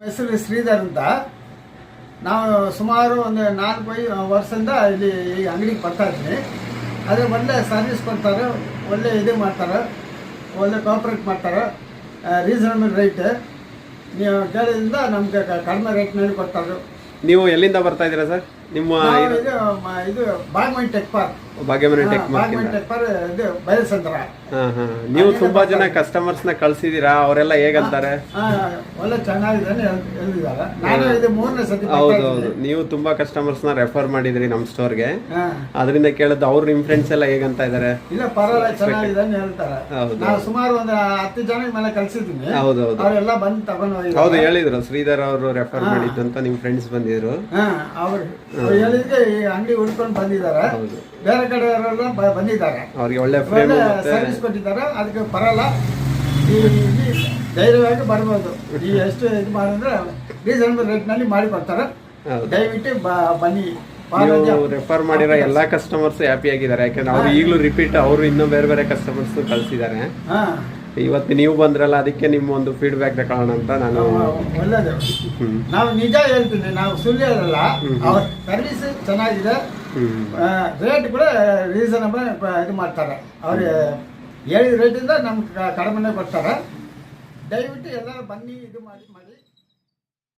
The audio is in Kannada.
ಹೆಸರು ಶ್ರೀಧರ್ ಅಂತ. ನಾವು ಸುಮಾರು ಒಂದು ನಾಲ್ಕು ಐದು ವರ್ಷದಿಂದ ಇಲ್ಲಿ ಈ ಅಂಗಡಿಗೆ ಬರ್ತಾ ಇದ್ದೀನಿ ಅದೇ ಒಳ್ಳೆ ಸರ್ವಿಸ್ ಕೊಡ್ತಾರೆ ಒಳ್ಳೆ ಇದು ಮಾಡ್ತಾರೆ ಒಳ್ಳೆ ಕೋಪ್ರೇಟ್ ಮಾಡ್ತಾರೆ ರೀಸನಬಲ್ ರೇಟ್ ನೀವು ಕೇಳಿದ್ರಿಂದ ನಮಗೆ ಕಡಿಮೆ ರೇಟ್ನಲ್ಲಿ ಕೊಡ್ತಾರೆ. ನೀವು ಎಲ್ಲಿಂದ ಬರ್ತಾ ಇದ್ದೀರಾ ಸರ್? ನಿಮ್ಮ ಇದು ಇದು Bagmane tech park. Bagmane tech Bagmane tech park ಇದು ಬಯಲಸಂದ್ರ. ಹಾ ಹಾ. ನೀವು ತುಂಬಾ ಜನ ಕಸ್ಟಮರ್ಸ್ನ ಕಳ್ಸಿದೀರಾ? ಅವರೆಲ್ಲ ಹೇಗಂತಾರೆ? ಹಾ, ಒಳ್ಳೆ ಚೆನ್ನಾಗಿದೆ ಹೇಳಿದ್ದಾರೆ. ನಾನು ಇದು ಮೂರನೇ ಸತಿ ನೀವು ತುಂಬಾ ಕಸ್ಟಮರ್ಸ್ನ ರೆಫರ್ ಮಾಡಿದ್ರಿ ನಮ್ ಸ್ಟೋರ್ಗೆ. ಅದರಿಂದ ಕೇಳಿದ್ದು ಅವ್ರ ನಿಮ್ ಫ್ರೆಂಡ್ಸ್ ಎಲ್ಲ ಹೇಗಂತ ಇದಾರೆ? ಇಲ್ಲ ಪರವಾಗಿಲ್ಲ ಚೆನ್ನಾಗಿದೆ ಹೇಳ್ತಾರೆ. ಹೌದು. ನಾವು ಸುಮಾರು ಒಂದು ಹತ್ತು ಜನ ಮೇಲೆ ಕಳ್ಸಿದ್ದೀನಿ. ಹೌದು ಹೌದು. ಅವರೆಲ್ಲ ಬಂದು ತಗೊಂಡು ಹೌದು ಹೇಳಿದ್ರು. ಶ್ರೀಧರ್ ಅವರು ರೆಫರ್ ಮಾಡಿದ್ದು ಅಂತ ನಿಮ್ ಫ್ರೆಂಡ್ಸ್ ಬಂದಿದ್ರು. ಅವ್ರು ಹೇಳಿದ್ರೆ ಈ ಅಂಗಡಿ ಹುಡ್ಕೊಂಡು ಬಂದಿದ್ದಾರೆ. ಹೌದು. ಬೇರೆ ಬ- ಬಂದಿದ್ದಾರೆ. ಅವ್ರಿಗೆ ಒಳ್ಳೆ ಸರ್ವಿಸ್ ಕೊಟ್ಟಿದ್ದಾರೆ. ಅದಕ್ಕೆ ಬರಲ್ಲ ಈ ಧೈರ್ಯವಾಗಿ ಬರ್ಬೋದು ಈ ಎಷ್ಟು ಇದು ಮಾಡಿದ್ರೆ ರೀಸನಬಲ್ ರೇಟ್ನಲ್ಲಿ ಮಾಡಿ ಬರ್ತಾರೆ ದಯವಿಟ್ಟು ಬನ್ನಿ. ರೆಫರ್ ಮಾಡಿರೋ ಎಲ್ಲಾ ಕಸ್ಟಮರ್ಸ್ ಹ್ಯಾಪಿ ಆಗಿದ್ದಾರೆ. ಯಾಕಂದ್ರೆ ಅವ್ರು ಈಗಲೂ ರಿಪೀಟ್ ಅವರು ಇನ್ನೂ ಬೇರೆ ಬೇರೆ ಕಸ್ಟಮರ್ಸ್ ಕಳಿಸಿದ್ದಾರೆ. ಇವತ್ತು ನೀವು ಬಂದ್ರಲ್ಲ ಅದಕ್ಕೆ ನಿಮ್ಮ ಒಂದು ಫೀಡ್ಬ್ಯಾಕ್ ತಗೊಳ್ಳೋಣ ಅಂತ ನಾನು ಒಳ್ಳೇದು. ನಾವು ನಿಜ ಹೇಳ್ತೀನಿ ನಾವು ಸುಳ್ಳು ಹೇಳಲ್ಲ ಅವ್ರ ಸರ್ವಿಸ್ ಚೆನ್ನಾಗಿದೆ. ರೇಟ್ ಕೂಡ ರೀಸನಬಲ್ ಇದು ಮಾಡ್ತಾರೆ. ಅವ್ರು ಹೇಳಿದ ರೇಟಿಂದ ನಮ್ಗೆ ಕಡಿಮೆನೇ ಕೊಡ್ತಾರೆ. ದಯವಿಟ್ಟು ಎಲ್ಲರೂ ಬನ್ನಿ ಇದು ಮಾಡಿ ಮಾಡಿ